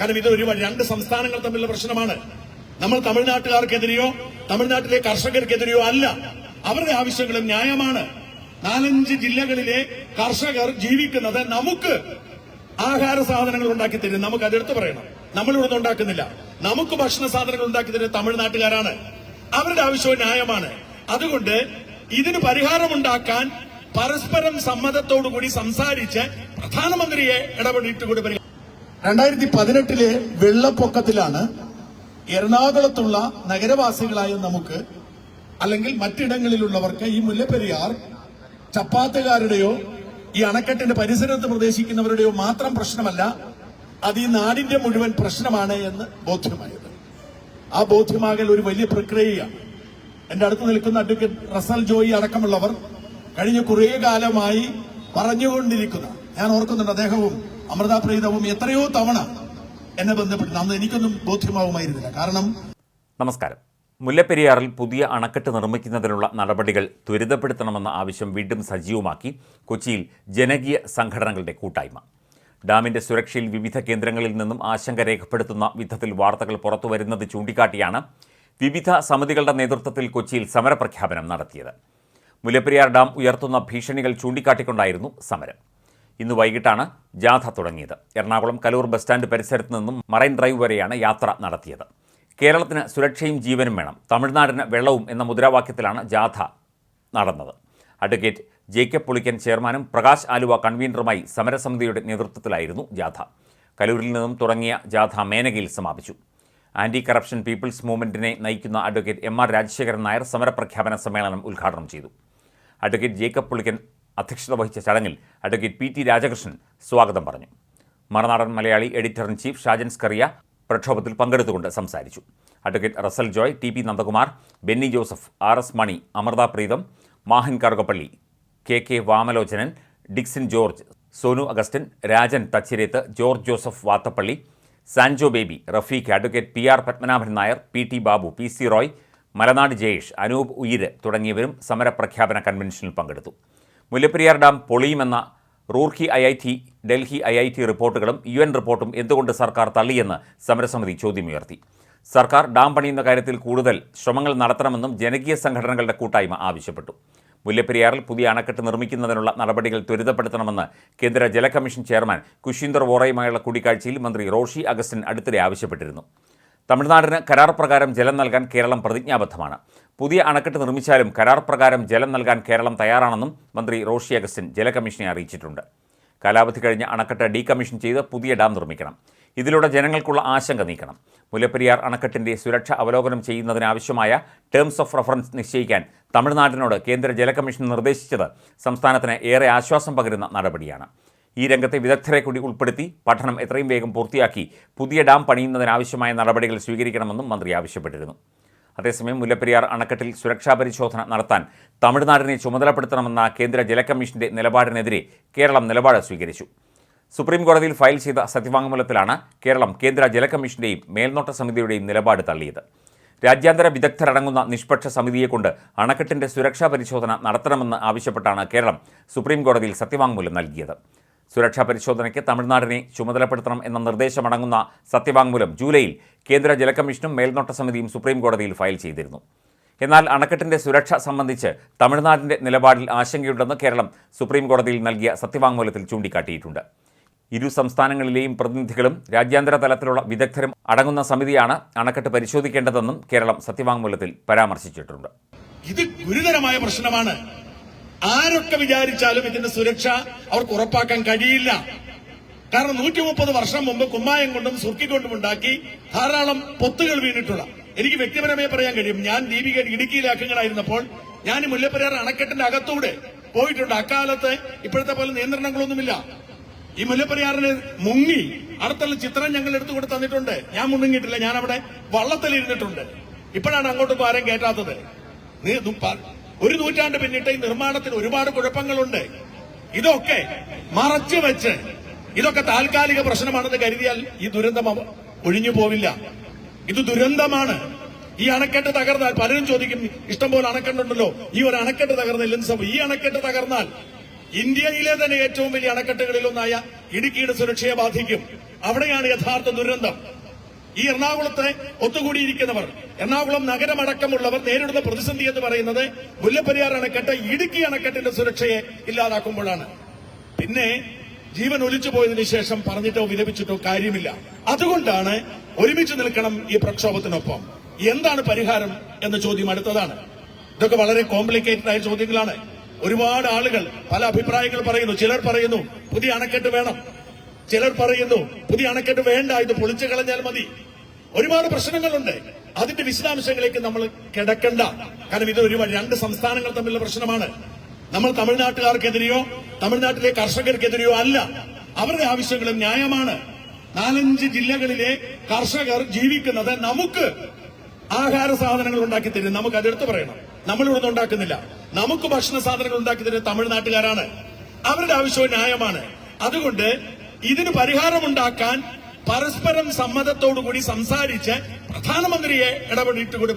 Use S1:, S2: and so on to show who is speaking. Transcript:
S1: കാരണം ഇത് ഒരു രണ്ട് സംസ്ഥാനങ്ങൾ തമ്മിലുള്ള പ്രശ്നമാണ്. നമ്മൾ തമിഴ്നാട്ടുകാർക്കെതിരെയോ തമിഴ്നാട്ടിലെ കർഷകർക്കെതിരെയോ അല്ല. അവരുടെ ആവശ്യങ്ങളും ന്യായമാണ്. നാലഞ്ച് ജില്ലകളിലെ കർഷകർ ജീവിക്കുന്നത് നമുക്ക് ആഹാര സാധനങ്ങൾ ഉണ്ടാക്കി തരും. നമുക്ക് അതെടുത്ത് പറയണം. നമ്മൾ ഇവിടെ ഉണ്ടാക്കുന്നില്ല. നമുക്ക് ഭക്ഷണ സാധനങ്ങൾ ഉണ്ടാക്കി തരുന്നത് തമിഴ്നാട്ടുകാരാണ്. അവരുടെ ആവശ്യവും ന്യായമാണ്. അതുകൊണ്ട് ഇതിന് പരിഹാരമുണ്ടാക്കാൻ പരസ്പരം സമ്മതത്തോടുകൂടി സംസാരിച്ച് പ്രധാനമന്ത്രിയെ ഇടപെട്ടിട്ട് കൂടി പരിഹാരം
S2: രണ്ടായിരത്തി പതിനെട്ടിലെ വെള്ളപ്പൊക്കത്തിലാണ് എറണാകുളത്തുള്ള നഗരവാസികളായ നമുക്ക് അല്ലെങ്കിൽ മറ്റിടങ്ങളിലുള്ളവർക്ക് ഈ മുല്ലപ്പെരിയാർ ചപ്പാത്തുകാരുടെയോ ഈ അണക്കെട്ടിന്റെ പരിസരത്ത് പ്രദേശിക്കുന്നവരുടെയോ മാത്രം പ്രശ്നമല്ല അത് ഈ നാടിന്റെ മുഴുവൻ പ്രശ്നമാണ് എന്ന് ബോധ്യമായത്. ആ ബോധ്യമാകൽ ഒരു വലിയ പ്രക്രിയയാണ്. എന്റെ അടുത്ത് നിൽക്കുന്ന അഡ്വക്കേറ്റ് റസൽ ജോയി അടക്കമുള്ളവർ കഴിഞ്ഞ കുറേ കാലമായി പറഞ്ഞുകൊണ്ടിരിക്കുന്ന. ഞാൻ ഓർക്കുന്നുണ്ട് അദ്ദേഹവും അമൃത പ്രീതവും എത്രയോ തവണ എന്നെ ബന്ധപ്പെട്ടു അന്ന് എനിക്കൊന്നും ബോധ്യമാവുമായിരുന്നില്ല. കാരണം
S3: നമസ്കാരം. മുല്ലപ്പെരിയാറിൽ പുതിയ അണക്കെട്ട് നിർമ്മിക്കുന്നതിനുള്ള നടപടികൾ ത്വരിതപ്പെടുത്തണമെന്ന ആവശ്യം വീണ്ടും സജീവമാക്കി കൊച്ചിയിൽ ജനകീയ സംഘടനകളുടെ കൂട്ടായ്മ. ഡാമിന്റെ സുരക്ഷയിൽ വിവിധ കേന്ദ്രങ്ങളിൽ നിന്നും ആശങ്ക രേഖപ്പെടുത്തുന്ന വിധത്തിൽ വാർത്തകൾ പുറത്തുവരുന്നത് ചൂണ്ടിക്കാട്ടിയാണ് വിവിധ സമിതികളുടെ നേതൃത്വത്തിൽ കൊച്ചിയിൽ സമരപ്രഖ്യാപനം നടത്തിയത്. മുല്ലപ്പെരിയാർ ഡാം ഉയർത്തുന്ന ഭീഷണികൾ ചൂണ്ടിക്കാട്ടിക്കൊണ്ടായിരുന്നു സമരം. ഇന്ന് വൈകിട്ടാണ് ജാഥ തുടങ്ങിയത്. എറണാകുളം കലൂർ ബസ് സ്റ്റാൻഡ് പരിസരത്ത് നിന്നും മറൈൻ ഡ്രൈവ് വരെയാണ് യാത്ര നടത്തിയത്. കേരളത്തിന് സുരക്ഷയും ജീവനും വേണം. തമിഴ്നാടിന് വെള്ളവും എന്ന മുദ്രാവാക്യത്തിലാണ് ജാഥ നടന്നത്. അഡ്വക്കേറ്റ് ജേക്കബ് പുളിക്കൻ ചെയർമാനും പ്രകാശ് ആലുവ കൺവീനറുമായി സമരസമിതിയുടെ നേതൃത്വത്തിലായിരുന്നു ജാഥ. കലൂരിൽ നിന്നും തുടങ്ങിയ ജാഥ മേനകയിൽ സമാപിച്ചു. ആന്റി കറപ്ഷൻ പീപ്പിൾസ് മൂവ്മെന്റിനെ നയിക്കുന്ന advocate M R Rajasekharan Nair സമരപ്രഖ്യാപന സമ്മേളനം ഉദ്ഘാടനം ചെയ്തു. അഡ്വക്കേറ്റ് ജേക്കബ് പുളിക്കൻ അധ്യക്ഷത വഹിച്ച ചടങ്ങിൽ അഡ്വക്കേറ്റ് പി ടി രാജകൃഷ്ണൻ സ്വാഗതം പറഞ്ഞു. Marunadan Malayali editor in chief Shajan Skariah പ്രക്ഷോഭത്തിൽ പങ്കെടുത്തുകൊണ്ട് സംസാരിച്ചു. Advocate Russel Joy T P Nandakumar Benny Joseph R S Mani Amrita Preetham Mahan Karukappally K K Vamalochanan Dixin George Sonu Augustine Rajan Thachirethu George Joseph Vathappally Sanjo Baby Rafeeq advocate P R Padmanabhan Nair P T Babu P C Roy Malanad Jayesh Anoop ഉയിര് തുടങ്ങിയവരും സമരപ്രഖ്യാപന കൺവെൻഷനിൽ പങ്കെടുത്തു. Mullaperiyar dam പൊളിയുമെന്ന Roorkee I I T Delhi I I T റിപ്പോർട്ടുകളും U N റിപ്പോർട്ടും എന്തുകൊണ്ട് സർക്കാർ തള്ളിയെന്ന് സമരസമിതി ചോദ്യമുയർത്തി. സർക്കാർ ഡാം പണിയുന്ന കാര്യത്തിൽ കൂടുതൽ ശ്രമങ്ങൾ നടത്തണമെന്നും ജനകീയ സംഘടനകളുടെ കൂട്ടായ്മ ആവശ്യപ്പെട്ടു. മുല്ലപ്പെരിയാറിൽ പുതിയ അണക്കെട്ട് നിർമ്മിക്കുന്നതിനുള്ള നടപടികൾ ത്വരിതപ്പെടുത്തണമെന്ന് കേന്ദ്ര ജലകമ്മീഷൻ ചെയർമാൻ കുശീന്ദർ വോറയുമായുള്ള കൂടിക്കാഴ്ചയിൽ മന്ത്രി റോഷി അഗസ്റ്റിൻ അടുത്തിടെ ആവശ്യപ്പെട്ടിരുന്നു. തമിഴ്നാടിന് കരാർ പ്രകാരം ജലം നൽകാൻ കേരളം പ്രതിജ്ഞാബദ്ധമാണ്. പുതിയ അണക്കെട്ട് നിർമ്മിച്ചാലും കരാർ പ്രകാരം ജലം നൽകാൻ കേരളം തയ്യാറാണെന്നും മന്ത്രി റോഷി അഗസ്റ്റിൻ ജലകമ്മീഷനെ അറിയിച്ചിട്ടുണ്ട്. കാലാവധി കഴിഞ്ഞ അണക്കെട്ട് ഡീകമ്മീഷൻ ചെയ്ത് പുതിയ ഡാം നിർമ്മിക്കണം. ഇതിലൂടെ ജനങ്ങൾക്കുള്ള ആശങ്ക നീക്കണം. മുല്ലപ്പെരിയാർ അണക്കെട്ടിന്റെ സുരക്ഷ അവലോകനം ചെയ്യുന്നതിനാവശ്യമായ ടേംസ് ഓഫ് റഫറൻസ് നിശ്ചയിക്കാൻ തമിഴ്നാടിനോട് കേന്ദ്ര ജലകമ്മീഷൻ നിർദ്ദേശിച്ചത് സംസ്ഥാനത്തിന് ഏറെ ആശ്വാസം പകരുന്ന നടപടിയാണ്. ഈ രംഗത്തെ വിദഗ്ധരെ കൂടി ഉൾപ്പെടുത്തി പഠനം എത്രയും വേഗം പൂർത്തിയാക്കി പുതിയ ഡാം പണിയുന്നതിനാവശ്യമായ നടപടികൾ സ്വീകരിക്കണമെന്നും മന്ത്രി ആവശ്യപ്പെട്ടിരുന്നു. അതേസമയം മുല്ലപ്പെരിയാർ അണക്കെട്ടിൽ സുരക്ഷാ പരിശോധന നടത്താൻ തമിഴ്നാടിനെ ചുമതലപ്പെടുത്തണമെന്ന കേന്ദ്ര ജലകമ്മീഷന്റെ നിലപാടിനെതിരെ കേരളം നിലപാട് സ്വീകരിച്ചു. സുപ്രീം കോടതിയിൽ ഫയൽ ചെയ്ത സത്യവാങ്മൂലത്തിലാണ് കേരളം കേന്ദ്ര ജലകമ്മീഷന്റെയും മേൽനോട്ട സമിതിയുടെയും നിലപാട് തള്ളിയത്. രാജ്യാന്തര വിദഗ്ധരടങ്ങുന്ന നിഷ്പക്ഷ സമിതിയെക്കൊണ്ട് അണക്കെട്ടിന്റെ സുരക്ഷാ പരിശോധന നടത്തണമെന്ന് ആവശ്യപ്പെട്ടാണ് കേരളം സുപ്രീം കോടതിയിൽ സത്യവാങ്മൂലം നൽകിയത്. സുരക്ഷാ പരിശോധനയ്ക്ക് തമിഴ്നാടിനെ ചുമതലപ്പെടുത്തണം എന്ന നിർദ്ദേശമടങ്ങുന്ന സത്യവാങ്മൂലം ജൂലൈയിൽ കേന്ദ്ര ജലകമ്മീഷനും മേൽനോട്ട സമിതിയും സുപ്രീം കോടതിയിൽ ഫയൽ ചെയ്തിരുന്നു. എന്നാൽ അണക്കെട്ടിന്റെ സുരക്ഷ സംബന്ധിച്ച് തമിഴ്നാടിന്റെ നിലപാടിൽ ആശങ്കയുണ്ടെന്ന് കേരളം സുപ്രീം കോടതിയിൽ നൽകിയ സത്യവാങ്മൂലത്തിൽ ചൂണ്ടിക്കാട്ടിയിട്ടുണ്ട്. ഇരു സംസ്ഥാനങ്ങളിലെയും പ്രതിനിധികളും രാജ്യാന്തര തലത്തിലുള്ള വിദഗ്ധരും അടങ്ങുന്ന സമിതിയാണ് അണക്കെട്ട് പരിശോധിക്കേണ്ടതെന്നും കേരളം സത്യവാങ്മൂലത്തിൽ പരാമർശിച്ചിട്ടുണ്ട്.
S1: ഇത് ഗുരുതരമായ പ്രശ്നമാണ്. ആരൊക്കെ വിചാരിച്ചാലും ഇതിന്റെ സുരക്ഷ അവർക്ക് ഉറപ്പാക്കാൻ കഴിയില്ല. കാരണം നൂറ്റി മുപ്പത് വർഷം മുമ്പ് കുമ്മായം കൊണ്ടും സുർക്കി കൊണ്ടും ഉണ്ടാക്കി ധാരാളം പൊത്തുകൾ വീണിട്ടുള്ള. എനിക്ക് വ്യക്തിപരമായി പറയാൻ കഴിയും. ഞാൻ ദീപിക ഇടുക്കിയിലെ അക്കങ്ങളായിരുന്നപ്പോൾ ഞാൻ മുല്ലപ്പെരിയാർ അണക്കെട്ടിന്റെ അകത്തൂടെ പോയിട്ടുണ്ട്. അക്കാലത്ത് ഇപ്പോഴത്തെ പോലെ നിയന്ത്രണങ്ങളൊന്നുമില്ല. ഈ മുല്ലപ്പെരിയാറിന് മുങ്ങി അടുത്തുള്ള ചിത്രം ഞങ്ങൾ എടുത്തു കൊണ്ട് തന്നിട്ടുണ്ട്. ഞാൻ മുന്നിങ്ങിട്ടില്ല ഞാൻ അവിടെ വള്ളത്തിൽ ഇരുന്നിട്ടുണ്ട്. ഇപ്പോഴാണ് അങ്ങോട്ട് ആരും പ- ഒരു നൂറ്റാണ്ട് പിന്നിട്ട് ഈ നിർമ്മാണത്തിന് ഒരുപാട് കുഴപ്പങ്ങളുണ്ട്. ഇതൊക്കെ മറച്ചു വെച്ച് ഇതൊക്കെ താൽക്കാലിക പ്രശ്നമാണെന്ന് കരുതിയാൽ ഈ ദുരന്തം ഒഴിഞ്ഞു പോവില്ല. ഇത് ദുരന്തമാണ്. ഈ അണക്കെട്ട് തകർന്നാൽ പലരും ചോദിക്കും ഇഷ്ടംപോലെ അണക്കെട്ടുണ്ടല്ലോ. ഈ ഒരു അണക്കെട്ട് തകർന്നില്ല സംഭവം? ഈ അണക്കെട്ട് തകർന്നാൽ ഇന്ത്യയിലെ തന്നെ ഏറ്റവും വലിയ അണക്കെട്ടുകളിലൊന്നായ ഇടുക്കിയുടെ സുരക്ഷയെ ബാധിക്കും. അവിടെയാണ് യഥാർത്ഥ ദുരന്തം. ഈ എറണാകുളത്തെ ഒത്തുകൂടിയിരിക്കുന്നവർ എറണാകുളം നഗരമടക്കമുള്ളവർ നേരിടുന്ന പ്രതിസന്ധി എന്ന് പറയുന്നത് മുല്ലപ്പെരിയാർ അണക്കെട്ട് ഇടുക്കി അണക്കെട്ടിന്റെ സുരക്ഷയെ ഇല്ലാതാക്കുമ്പോഴാണ്. പിന്നെ ജീവൻ ഒലിച്ചു പോയതിനു ശേഷം പറഞ്ഞിട്ടോ വിലപിച്ചിട്ടോ കാര്യമില്ല. അതുകൊണ്ടാണ് ഒരുമിച്ച് നിൽക്കണം ഈ പ്രക്ഷോഭത്തിനൊപ്പം. എന്താണ് പരിഹാരം എന്ന ചോദ്യം അടുത്തതാണ്. ഇതൊക്കെ വളരെ കോംപ്ലിക്കേറ്റഡ് ആയ ചോദ്യങ്ങളാണ്. ഒരുപാട് ആളുകൾ പല അഭിപ്രായങ്ങൾ പറയുന്നു ചിലർ പറയുന്നു പുതിയ അണക്കെട്ട് വേണം. ചിലർ പറയുന്നു പുതിയ അണക്കെട്ട് വേണ്ട ഇത് പൊളിച്ചു കളഞ്ഞാൽ മതി. ഒരുപാട് പ്രശ്നങ്ങളുണ്ട്. അതിന്റെ വിശദാംശങ്ങളിലേക്ക് നമ്മൾ കിടക്കണ്ട. കാരണം ഇത് ഒരു രണ്ട് സംസ്ഥാനങ്ങൾ തമ്മിലുള്ള പ്രശ്നമാണ്. നമ്മൾ തമിഴ്നാട്ടുകാർക്കെതിരെയോ തമിഴ്നാട്ടിലെ കർഷകർക്കെതിരെയോ അല്ല. അവരുടെ ആവശ്യങ്ങളും ന്യായമാണ്. നാലഞ്ച് ജില്ലകളിലെ കർഷകർ ജീവിക്കുന്നത് നമുക്ക് ആഹാര സാധനങ്ങൾ ഉണ്ടാക്കി തരും. നമുക്ക് അതെടുത്ത് പറയണം. നമ്മളിവിടെ ഉണ്ടാക്കുന്നില്ല. നമുക്ക് ഭക്ഷണ സാധനങ്ങൾ ഉണ്ടാക്കി തരുന്നത് തമിഴ്നാട്ടുകാരാണ്. അവരുടെ ആവശ്യവും ന്യായമാണ്. അതുകൊണ്ട് ഇതിന് പരിഹാരമുണ്ടാക്കാൻ പരസ്പരം സമ്മതത്തോടുകൂടി സംസാരിച്ച് പ്രധാനമന്ത്രിയെ ഇടപെട്ടിട്ട് കൂടി